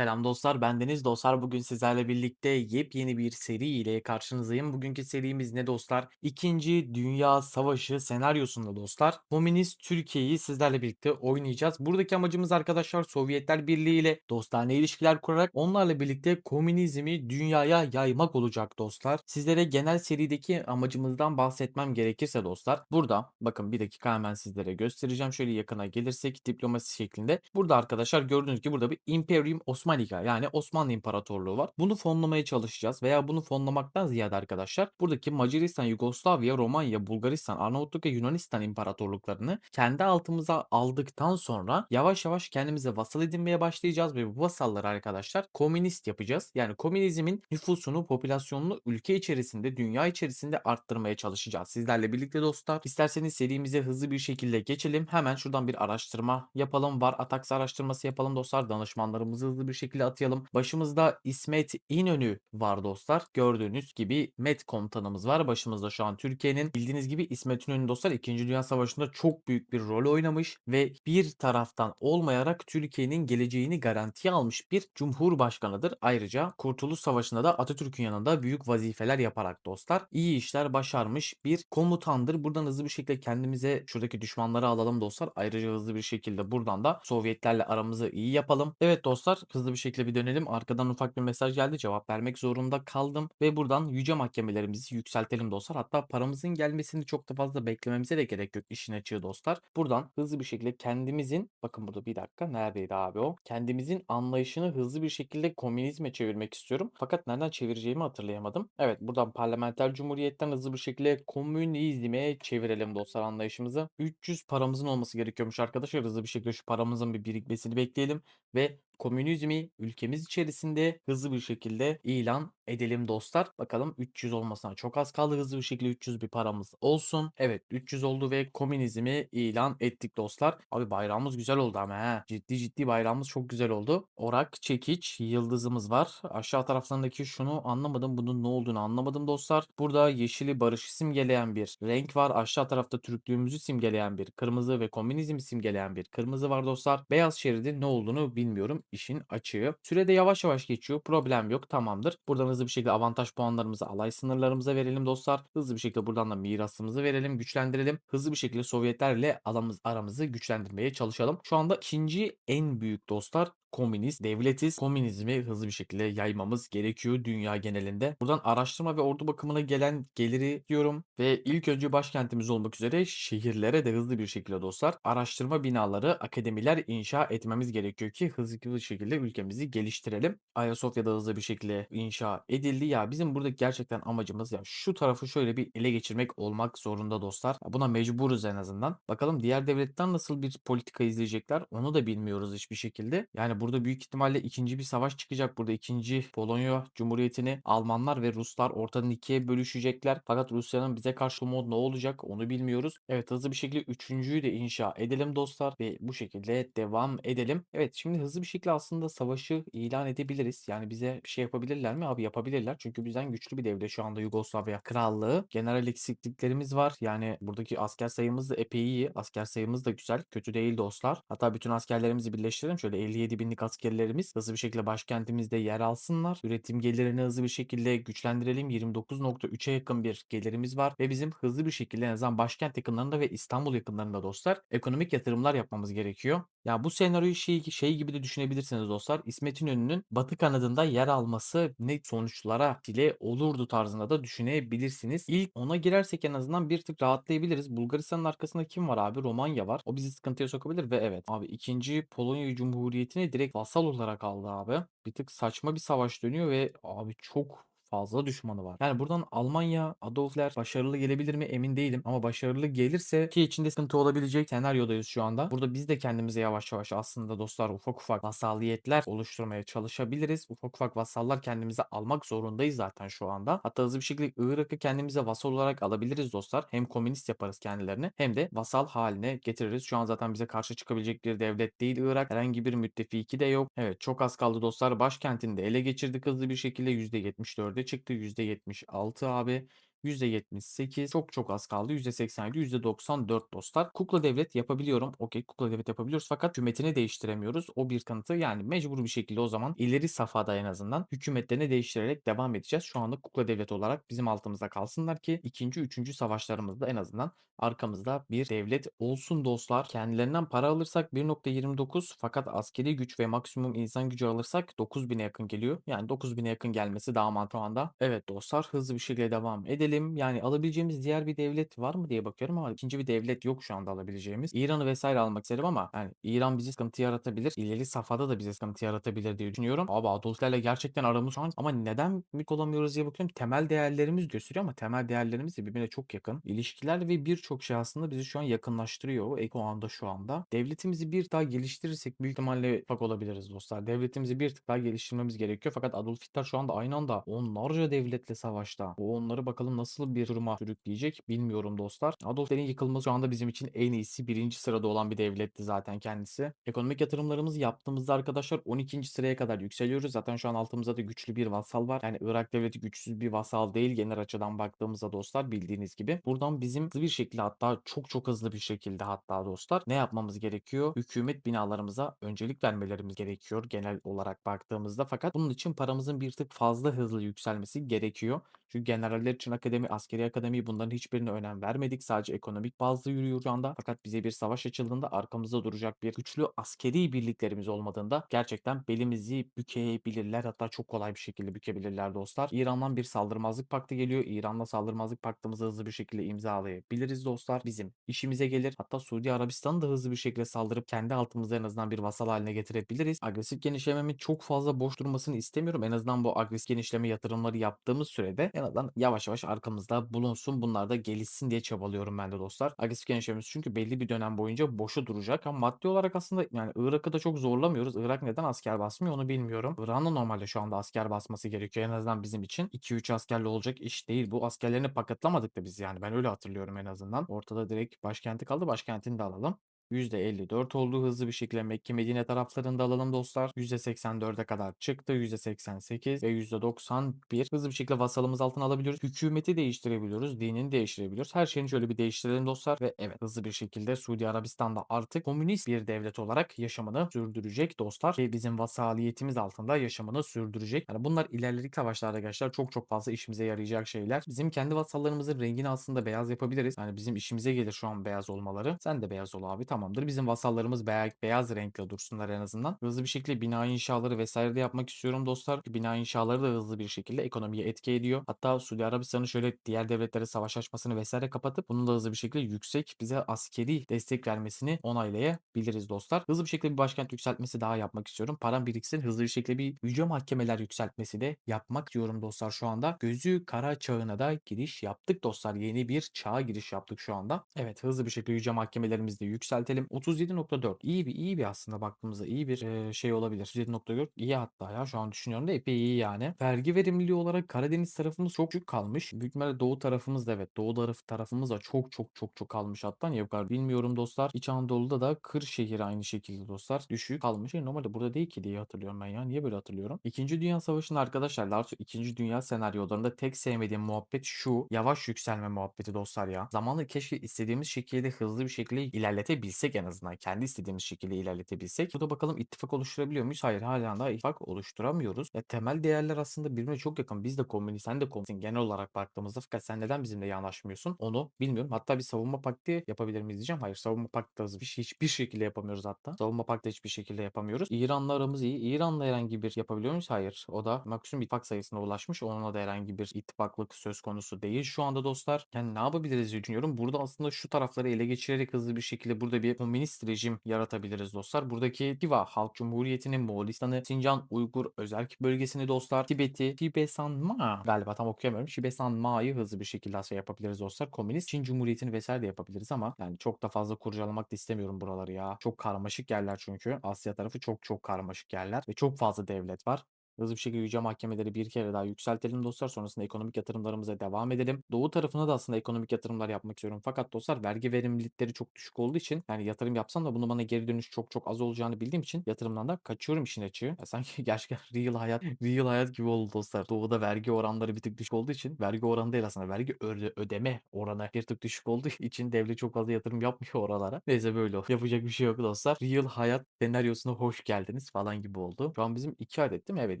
Selam dostlar, bendeniz dostlar. Bugün sizlerle birlikte yepyeni bir seri ile karşınızdayım. Bugünkü serimiz ne dostlar? İkinci Dünya Savaşı senaryosunda dostlar. Komünist Türkiye'yi sizlerle birlikte oynayacağız. Buradaki amacımız arkadaşlar Sovyetler Birliği ile dostane ilişkiler kurarak onlarla birlikte komünizmi dünyaya yaymak olacak dostlar. Sizlere genel serideki amacımızdan bahsetmem gerekirse dostlar. Burada bakın bir dakika hemen sizlere göstereceğim. Şöyle yakına gelirsek diplomasi şeklinde. Burada arkadaşlar gördüğünüz gibi burada bir Imperium Osmanica yani Osmanlı İmparatorluğu var. Bunu fonlamaya çalışacağız veya bunu fonlamaktan ziyade arkadaşlar buradaki Macaristan, Yugoslavya, Romanya, Bulgaristan, Arnavutluk ve Yunanistan imparatorluklarını kendi altımıza aldıktan sonra yavaş yavaş kendimize vasal edinmeye başlayacağız ve bu vasalları arkadaşlar komünist yapacağız. Yani komünizmin nüfusunu, popülasyonunu ülke içerisinde, dünya içerisinde arttırmaya çalışacağız. Sizlerle birlikte dostlar. İsterseniz serimize hızlı bir şekilde geçelim. Hemen şuradan bir araştırma yapalım. Var Atax araştırması yapalım dostlar. Danışmanlarımızı hızlı bir şekilde atayalım. Başımızda İsmet İnönü var dostlar. Gördüğünüz gibi Met komutanımız var. Başımızda şu an Türkiye'nin. Bildiğiniz gibi İsmet İnönü dostlar 2. Dünya Savaşı'nda çok büyük bir rol oynamış ve bir taraftan olmayarak Türkiye'nin geleceğini garantiye almış bir cumhurbaşkanıdır. Ayrıca Kurtuluş Savaşı'nda da Atatürk'ün yanında büyük vazifeler yaparak dostlar iyi işler başarmış bir komutandır. Buradan hızlı bir şekilde kendimize şuradaki düşmanları alalım dostlar. Ayrıca hızlı bir şekilde buradan da Sovyetlerle aramızı iyi yapalım. Evet dostlar hızlı bir şekilde bir dönelim. Arkadan ufak bir mesaj geldi. Cevap vermek zorunda kaldım. Ve buradan yüce mahkemelerimizi yükseltelim dostlar. Hatta paramızın gelmesini çok da fazla beklememize de gerek yok işin açığı dostlar. Buradan hızlı bir şekilde kendimizin bakın burada bir dakika neredeydi abi o? Kendimizin anlayışını hızlı bir şekilde komünizme çevirmek istiyorum. Fakat nereden çevireceğimi hatırlayamadım. Evet buradan parlamenter cumhuriyetten hızlı bir şekilde komünizme çevirelim dostlar anlayışımızı. 300 paramızın olması gerekiyormuş arkadaşlar. Hızlı bir şekilde şu paramızın bir birikmesini bekleyelim ve komünizmi ülkemiz içerisinde hızlı bir şekilde ilan edelim dostlar. Bakalım 300 olmasına çok az kaldı. Hızlı bir şekilde 300 bir paramız olsun. Evet 300 oldu ve komünizmi ilan ettik dostlar. Abi bayrağımız güzel oldu ama he. Ciddi ciddi bayrağımız çok güzel oldu. Orak, çekiç, yıldızımız var. Aşağı taraflarındaki şunu anlamadım. Bunun ne olduğunu anlamadım dostlar. Burada yeşili barışı simgeleyen bir renk var. Aşağı tarafta Türklüğümüzü simgeleyen bir kırmızı ve komünizmi simgeleyen bir kırmızı var dostlar. Beyaz şeridin ne olduğunu bilmiyorum işin açığı. Sürede yavaş yavaş geçiyor. Problem yok. Tamamdır. Buradan hızlı bir şekilde avantaj puanlarımızı alay sınırlarımıza verelim dostlar. Hızlı bir şekilde buradan da mirasımızı verelim, güçlendirelim. Hızlı bir şekilde Sovyetlerle aramız, aramızı güçlendirmeye çalışalım. Şu anda ikinci en büyük dostlar komünist devletiz. Komünizmi hızlı bir şekilde yaymamız gerekiyor dünya genelinde. Buradan araştırma ve ordu bakımına gelen geliri diyorum ve ilk önce başkentimiz olmak üzere şehirlere de hızlı bir şekilde dostlar araştırma binaları, akademiler inşa etmemiz gerekiyor ki hızlı bir şekilde ülkemizi geliştirelim. Ayasofya'da hızlı bir şekilde inşa edildi. Ya bizim burada gerçekten amacımız ya şu tarafı şöyle bir ele geçirmek olmak zorunda dostlar. Buna mecburuz en azından. Bakalım diğer devletler nasıl bir politika izleyecekler onu da bilmiyoruz hiçbir şekilde. Yani burada büyük ihtimalle ikinci bir savaş çıkacak. Burada ikinci Polonya Cumhuriyeti'ni Almanlar ve Ruslar ortadan ikiye bölüşecekler. Fakat Rusya'nın bize karşı mod ne olacak onu bilmiyoruz. Evet hızlı bir şekilde üçüncüyü de inşa edelim dostlar ve bu şekilde devam edelim. Evet şimdi hızlı bir şekilde aslında savaşı ilan edebiliriz. Yani bize bir şey yapabilirler mi? Abi yapabilirler. Çünkü bizden güçlü bir devlet şu anda Yugoslavya Krallığı. General eksikliklerimiz var. Yani buradaki asker sayımız da epey iyi. Asker sayımız da güzel. Kötü değil dostlar. Hatta bütün askerlerimizi birleştirelim. Şöyle 57 binlik askerlerimiz hızlı bir şekilde başkentimizde yer alsınlar. Üretim gelirini hızlı bir şekilde güçlendirelim. 29.3'e yakın bir gelirimiz var ve bizim hızlı bir şekilde en azından başkent yakınlarında ve İstanbul yakınlarında dostlar ekonomik yatırımlar yapmamız gerekiyor. Ya bu senaryoyu şey, şey gibi de düşünebilirsiniz dostlar. İsmet İnönü'nün batı kanadında yer alması ne sonuçlara ile olurdu tarzında da düşünebilirsiniz. İlk ona girersek en azından bir tık rahatlayabiliriz. Bulgaristan'ın arkasında kim var abi? Romanya var. O bizi sıkıntıya sokabilir ve evet abi ikinci Polonya Cumhuriyeti'ni direkt vasal olarak aldı abi. Bir tık saçma bir savaş dönüyor ve abi çok fazla düşmanı var. Yani buradan Almanya, Adolf Hitler başarılı gelebilir mi emin değilim ama başarılı gelirse ki içinde sıkıntı olabilecek senaryodayız şu anda. Burada biz de kendimize yavaş yavaş aslında dostlar ufak ufak vasaliyetler oluşturmaya çalışabiliriz. Ufak ufak vasallar kendimize almak zorundayız zaten şu anda. Hatta hızlı bir şekilde Irak'ı kendimize vasal olarak alabiliriz dostlar. Hem komünist yaparız kendilerini hem de vasal haline getiririz. Şu an zaten bize karşı çıkabilecek bir devlet değil Irak. Herhangi bir müttefiki de yok. Evet çok az kaldı dostlar. Başkentini de ele geçirdik hızlı bir şekilde %74'e çıktı. %76 abi. %78 çok çok az kaldı. %87, %94 dostlar. Kukla devlet yapabiliyorum. Okay, kukla devlet yapabiliyoruz fakat hükümetini değiştiremiyoruz. O bir kanıtı. Yani mecbur bir şekilde o zaman ileri safhada en azından hükümetlerini değiştirerek devam edeceğiz. Şu anda kukla devlet olarak bizim altımızda kalsınlar ki 2. 3. savaşlarımızda en azından arkamızda bir devlet olsun dostlar. Kendilerinden para alırsak 1.29 fakat askeri güç ve maksimum insan gücü alırsak 9.000'e yakın geliyor. Yani 9.000'e yakın gelmesi daha mantıklı anda. Evet dostlar hızlı bir şekilde devam edelim. Yani alabileceğimiz diğer bir devlet var mı diye bakıyorum ama ikinci bir devlet yok şu anda alabileceğimiz. İran'ı vesaire almak isterim ama yani İran bizi sıkıntı yaratabilir. İleri safhada da bize sıkıntı yaratabilir diye düşünüyorum. Abi Adolflerle gerçekten aramız şu an ama neden mük olamıyoruz diye bakıyorum. Temel değerlerimiz gösteriyor ama temel değerlerimiz de birbirine çok yakın. İlişkiler ve birçok şey aslında bizi şu an yakınlaştırıyor. Ek o anda şu anda. Devletimizi bir daha geliştirirsek büyük ihtimalle bak olabiliriz dostlar. Devletimizi bir tık daha geliştirmemiz gerekiyor. Fakat Adolf Hitler şu anda aynı anda onlarca devletle savaşta. O onları bakalım nasıl bir duruma sürükleyecek bilmiyorum dostlar. Adolf Hitler'in yıkılması şu anda bizim için en iyisi birinci sırada olan bir devletti zaten kendisi. Ekonomik yatırımlarımızı yaptığımızda arkadaşlar 12. sıraya kadar yükseliyoruz. Zaten şu an altımızda da güçlü bir vasal var. Yani Irak devleti güçsüz bir vasal değil genel açıdan baktığımızda dostlar bildiğiniz gibi. Buradan bizim hızlı bir şekilde hatta çok çok hızlı bir şekilde hatta dostlar ne yapmamız gerekiyor? Hükümet binalarımıza öncelik vermelerimiz gerekiyor genel olarak baktığımızda. Fakat bunun için paramızın bir tık fazla hızlı yükselmesi gerekiyor. Çünkü generaller için akademi, askeri akademi bunların hiçbirine önem vermedik. Sadece ekonomik bazda yürüyor şu anda. Fakat bize bir savaş açıldığında arkamızda duracak bir güçlü askeri birliklerimiz olmadığında gerçekten belimizi bükebilirler. Hatta çok kolay bir şekilde bükebilirler dostlar. İran'dan bir saldırmazlık paktı geliyor. İran'la saldırmazlık paktımızı hızlı bir şekilde imzalayabiliriz dostlar. Bizim işimize gelir. Hatta Suudi Arabistan'ı da hızlı bir şekilde saldırıp kendi altımızda en azından bir vasal haline getirebiliriz. Agresif genişlememin çok fazla boş durmasını istemiyorum. En azından bu agresif genişleme yatırımları yaptığımız sürede en azından yavaş yavaş arkamızda bulunsun. Bunlar da gelişsin diye çabalıyorum ben de dostlar. Agresif genişlememiz çünkü belli bir dönem boyunca boşa duracak. Ama maddi olarak aslında yani Irak'ı da çok zorlamıyoruz. Irak neden asker basmıyor onu bilmiyorum. Irak'ın da normalde şu anda asker basması gerekiyor. En azından bizim için 2-3 askerle olacak iş değil. Bu askerlerini paketlamadık da biz yani. Ben öyle hatırlıyorum en azından. Ortada direkt başkenti kaldı. Başkentini de alalım. %54 oldu. Hızlı bir şekilde Mekke Medine taraflarında alalım dostlar. %84'e kadar çıktı. %88 ve %91. Hızlı bir şekilde vasalımız altına alabiliyoruz. Hükümeti değiştirebiliyoruz. Dinini değiştirebiliyoruz. Her şeyini şöyle bir değiştirelim dostlar. Ve evet hızlı bir şekilde Suudi Arabistan'da artık komünist bir devlet olarak yaşamını sürdürecek dostlar. Ve bizim vasaliyetimiz altında yaşamını sürdürecek. Yani bunlar ilerledik savaşlarda arkadaşlar çok çok fazla işimize yarayacak şeyler. Bizim kendi vasallarımızın rengini aslında beyaz yapabiliriz. Yani bizim işimize gelir şu an beyaz olmaları. Sen de beyaz ol abi tamamdır. Bizim vasallarımız beyaz, beyaz renkle dursunlar en azından. Hızlı bir şekilde bina inşaları vesaire de yapmak istiyorum dostlar. Bina inşaları da hızlı bir şekilde ekonomiye etki ediyor. Hatta Suudi Arabistan'ın şöyle diğer devletlere savaş açmasını vesaire kapatıp bunun da hızlı bir şekilde yüksek bize askeri destek vermesini onaylayabiliriz dostlar. Hızlı bir şekilde bir başkent yükseltmesi daha yapmak istiyorum. Param biriksin. Hızlı bir şekilde bir yüce mahkemeler yükseltmesi de yapmak diyorum dostlar şu anda. Gözü kara çağına da giriş yaptık dostlar. Yeni bir çağa giriş yaptık şu anda. Evet hızlı bir şekilde yüce mahkemelerimizi de yükseltelim. 37.4 iyi bir iyi bir aslında baktığımızda iyi bir e, şey olabilir. 37.4 iyi hatta ya şu an düşünüyorum da epey iyi yani. Vergi verimliliği olarak Karadeniz tarafımız çok düşük kalmış. Büyük ihtimalle doğu tarafımız da evet doğu taraf tarafımız da çok çok çok çok kalmış hatta kadar bilmiyorum dostlar. İç Anadolu'da da Kırşehir aynı şekilde dostlar düşük kalmış. E, normalde burada değil ki diye hatırlıyorum ben ya. Niye böyle hatırlıyorum? İkinci Dünya Savaşı'nda arkadaşlar daha İkinci Dünya senaryolarında tek sevmediğim muhabbet şu yavaş yükselme muhabbeti dostlar ya. Zamanla keşke istediğimiz şekilde hızlı bir şekilde ilerletebilsek en azından. Kendi istediğimiz şekilde ilerletebilsek. Burada bakalım ittifak oluşturabiliyor muyuz? Hayır hala daha ittifak oluşturamıyoruz. Ya, temel değerler aslında birbirine çok yakın. Biz de komünist, sen de komünistsin genel olarak baktığımızda. Fakat sen neden bizimle iyi anlaşmıyorsun? Onu bilmiyorum. Hatta bir savunma paktı yapabilir miyiz diyeceğim. Hayır savunma paktı bir şey hiçbir şekilde yapamıyoruz hatta. Savunma paktı hiçbir şekilde yapamıyoruz. İran'la aramız iyi. İran'la herhangi bir yapabiliyor muyuz? Hayır. O da maksimum ittifak sayısına ulaşmış. Onunla da herhangi bir ittifaklık söz konusu değil şu anda dostlar. Yani ne yapabiliriz diye düşünüyorum. Burada aslında şu tarafları ele geçirerek hızlı bir şekilde burada bir komünist rejim yaratabiliriz dostlar. Buradaki Tiva Halk Cumhuriyeti'nin Moğolistan'ı, Sincan Uygur Özerk bölgesini dostlar, Tibet'i, Tibesanma galiba tam okuyamıyorum. Tibesanma'yı hızlı bir şekilde şey yapabiliriz dostlar. Komünist Çin Cumhuriyeti'ni vesaire de yapabiliriz ama yani çok da fazla kurcalamak da istemiyorum buraları ya. Çok karmaşık yerler çünkü. Asya tarafı çok çok karmaşık yerler ve çok fazla devlet var. Hızlı bir şekilde yüce mahkemeleri bir kere daha yükseltelim dostlar. Sonrasında ekonomik yatırımlarımıza devam edelim. Doğu tarafına da aslında ekonomik yatırımlar yapmak istiyorum. Fakat dostlar vergi verimlilikleri çok düşük olduğu için yani yatırım yapsam da bunun bana geri dönüş çok çok az olacağını bildiğim için yatırımdan da kaçıyorum işin açığı. Ya sanki gerçekten real hayat real hayat gibi oldu dostlar. Doğuda vergi oranları bir tık düşük olduğu için vergi oranı değil aslında vergi öde- ödeme oranı bir tık düşük olduğu için devlet çok fazla yatırım yapmıyor oralara. Neyse böyle oldu. Yapacak bir şey yok dostlar. Real hayat senaryosuna hoş geldiniz falan gibi oldu. Şu an bizim 2 adet değil mi? Evet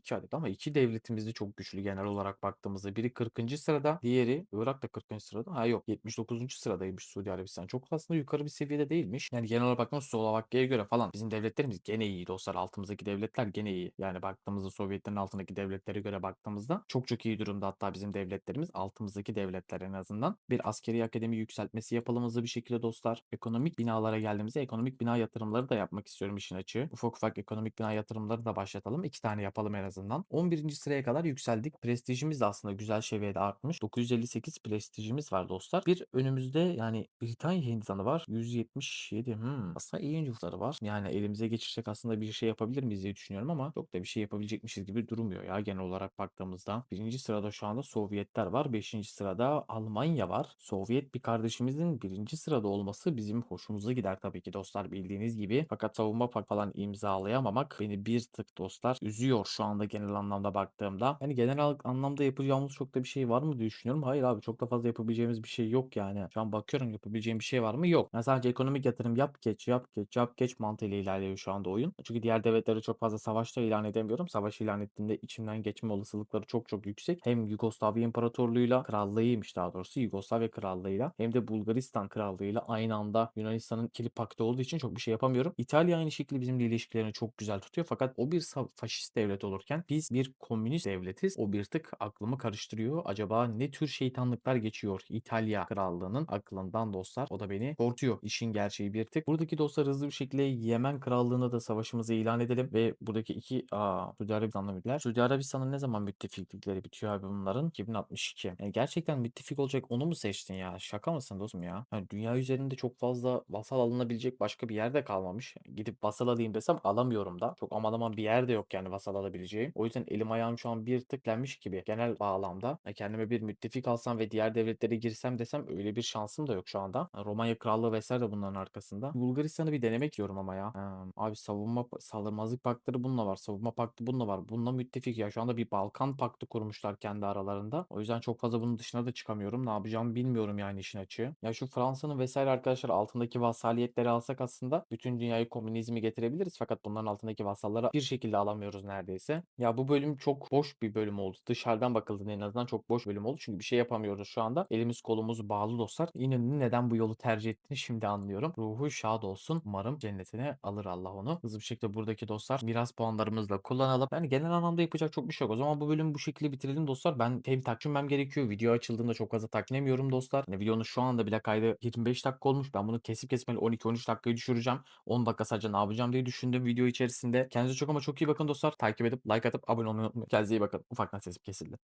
2 adet ama iki devletimiz de çok güçlü genel olarak baktığımızda. Biri 40. sırada, diğeri Irak da 40. sırada. Ha yok 79. sıradaymış Suudi Arabistan. Çok aslında yukarı bir seviyede değilmiş. Yani genel olarak baktığımızda Slovakya'ya göre falan bizim devletlerimiz gene iyi dostlar. Altımızdaki devletler gene iyi. Yani baktığımızda Sovyetlerin altındaki devletlere göre baktığımızda çok çok iyi durumda hatta bizim devletlerimiz altımızdaki devletler en azından. Bir askeri akademi yükseltmesi yapalım hızlı bir şekilde dostlar. Ekonomik binalara geldiğimizde ekonomik bina yatırımları da yapmak istiyorum işin açığı. Ufak ufak ekonomik bina yatırımları da başlatalım. İki tane yapalım en azından. 11. sıraya kadar yükseldik. Prestijimiz de aslında güzel seviyede artmış. 958 prestijimiz var dostlar. Bir önümüzde yani Britanya Hindistan'ı var. 177. Hmm. Aslında iyi oyuncuları var. Yani elimize geçirsek aslında bir şey yapabilir miyiz diye düşünüyorum ama çok da bir şey yapabilecekmişiz gibi durmuyor ya genel olarak baktığımızda. Birinci sırada şu anda Sovyetler var. Beşinci sırada Almanya var. Sovyet bir kardeşimizin birinci sırada olması bizim hoşumuza gider tabii ki dostlar bildiğiniz gibi. Fakat savunma pak falan imzalayamamak beni bir tık dostlar üzüyor şu anda genel anlamda baktığımda. Yani genel anlamda yapacağımız çok da bir şey var mı diye düşünüyorum. Hayır abi çok da fazla yapabileceğimiz bir şey yok yani. Şu an bakıyorum yapabileceğim bir şey var mı? Yok. Yani sadece ekonomik yatırım yap geç yap geç yap geç mantığıyla ilerliyor şu anda oyun. Çünkü diğer devletleri çok fazla savaşta ilan edemiyorum. Savaş ilan ettiğinde içimden geçme olasılıkları çok çok yüksek. Hem Yugoslavya İmparatorluğu'yla krallığıymış daha doğrusu Yugoslavya Krallığı'yla hem de Bulgaristan Krallığı'yla aynı anda Yunanistan'ın ikili paktı olduğu için çok bir şey yapamıyorum. İtalya aynı şekilde bizimle ilişkilerini çok güzel tutuyor fakat o bir faşist devlet olurken biz bir komünist devletiz. O bir tık aklımı karıştırıyor. Acaba ne tür şeytanlıklar geçiyor İtalya Krallığı'nın aklından dostlar? O da beni korkutuyor. İşin gerçeği bir tık. Buradaki dostlar hızlı bir şekilde Yemen Krallığı'na da savaşımızı ilan edelim ve buradaki iki aa Suudi Arabistan'la müttefikler. Suudi Arabistan'ın ne zaman müttefiklikleri bitiyor abi bunların? 2062. Yani gerçekten müttefik olacak onu mu seçtin ya? Şaka mısın dostum ya? Yani dünya üzerinde çok fazla vasal alınabilecek başka bir yerde kalmamış. Gidip vasal alayım desem alamıyorum da. Çok aman aman bir yerde yok yani vasal alabileceğim. O yüzden elim ayağım şu an bir tıklenmiş gibi genel bağlamda. Ya kendime bir müttefik alsam ve diğer devletlere girsem desem öyle bir şansım da yok şu anda. Yani Romanya Krallığı vesaire de bunların arkasında. Bulgaristan'ı bir denemek istiyorum ama ya. Ha, abi savunma saldırmazlık paktları bununla var. Savunma paktı bununla var. Bununla müttefik ya. Şu anda bir Balkan paktı kurmuşlar kendi aralarında. O yüzden çok fazla bunun dışına da çıkamıyorum. Ne yapacağımı bilmiyorum yani işin açığı. Ya şu Fransa'nın vesaire arkadaşlar altındaki vasaliyetleri alsak aslında bütün dünyayı komünizmi getirebiliriz. Fakat bunların altındaki vasalları bir şekilde alamıyoruz neredeyse. Ya bu bölüm çok boş bir bölüm oldu. Dışarıdan bakıldığında en azından çok boş bölüm oldu. Çünkü bir şey yapamıyoruz şu anda. Elimiz kolumuz bağlı dostlar. İnönü neden bu yolu tercih ettiğini şimdi anlıyorum. Ruhu şad olsun. Umarım cennetine alır Allah onu. Hızlı bir şekilde buradaki dostlar miras puanlarımızla kullanalım. Yani genel anlamda yapacak çok bir şey yok. O zaman bu bölümü bu şekilde bitirelim dostlar. Ben tabii takvimem gerekiyor. Video açıldığında çok fazla takvinemiyorum dostlar. Yani videonun şu anda bile kaydı 25 dakika olmuş. Ben bunu kesip kesmeli 12-13 dakikayı düşüreceğim. 10 dakika sadece ne yapacağım diye düşündüm video içerisinde. Kendinize çok ama çok iyi bakın dostlar. Takip edip like atıp abone olmayı unutmayın. Kendinize iyi bakın. Ufaktan sesim kesildi.